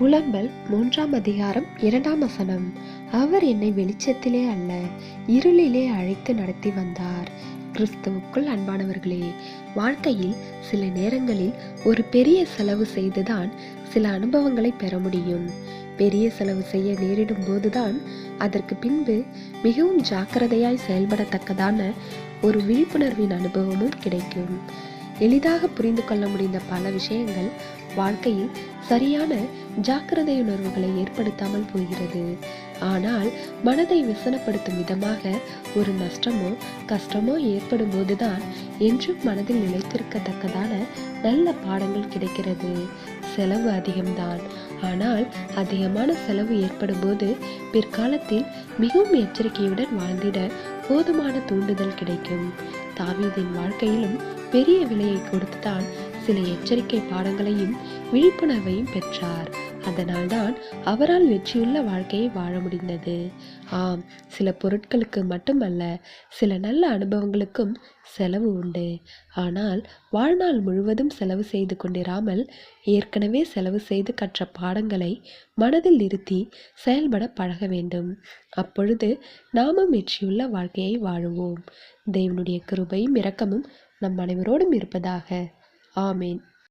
புலம்பல் மூன்றாம் அதிகாரம் இரண்டாம் வசனம். அவர் என்னை வெளிச்சத்திலே அல்ல இருளிலே அழைத்து நடத்தி வந்தார். கிறிஸ்துவுக்குள் அன்பானவர்களே வாழ்க்கையில் சில நேரங்களில் ஒரு பெரிய செலவு செய்துதான் சில அனுபவங்களை பெற முடியும். பெரிய செலவு செய்ய நேரிடும் போதுதான் அதற்கு பின்பு மிகவும் ஜாக்கிரதையாய் செயல்படத்தக்கதான ஒரு விழிப்புணர்வின் அனுபவமும் கிடைக்கும். எளிதாக புரிந்து கொள்ள முடிந்த பல விஷயங்கள் வாழ்க்கையில் சரியான ஜாக்கிரதை உணர்வுகளை ஏற்படுத்தாமல் போகிறது. ஆனால் மனதை விசனப்படுத்தும் விதமாக ஒரு நஷ்டமோ கஷ்டமோ ஏற்படும் போதுதான் என்றும் மனதில் நிலைத்திருக்கத்தக்கதான நல்ல பாடங்கள் கிடைக்கிறது. செலவு அதிகம்தான். ஆனால் அதிகமான செலவு ஏற்படும் போது பிற்காலத்தில் மிகவும் எச்சரிக்கையுடன் வாழ்ந்திட போதுமான தூண்டுதல் கிடைக்கும். தாவீதின் வாழ்க்கையிலும் பெரிய விலையை கொடுத்துதான் சில எச்சரிக்கை பாடங்களையும் விழிப்புணர்வையும் பெற்றார். அதனால்தான் அவரால் வெற்றியுள்ள வாழ்க்கையை வாழ முடிந்தது. ஆம் சில பொருட்களுக்கு மட்டுமல்ல சில நல்ல அனுபவங்களுக்கும் செலவு உண்டு. ஆனால் வாழ்நாள் முழுவதும் செலவு செய்து கொண்டிராமல் ஏற்கனவே செலவு செய்து கற்ற பாடங்களை மனதில் நிறுத்தி செயல்பட பழக வேண்டும். அப்பொழுது நாமும் வெற்றியுள்ள வாழ்க்கையை வாழுவோம். தேவனுடைய கிருபையும் இரக்கமும் நம் அனைவரோடும் இருப்பதாக ஆமேன்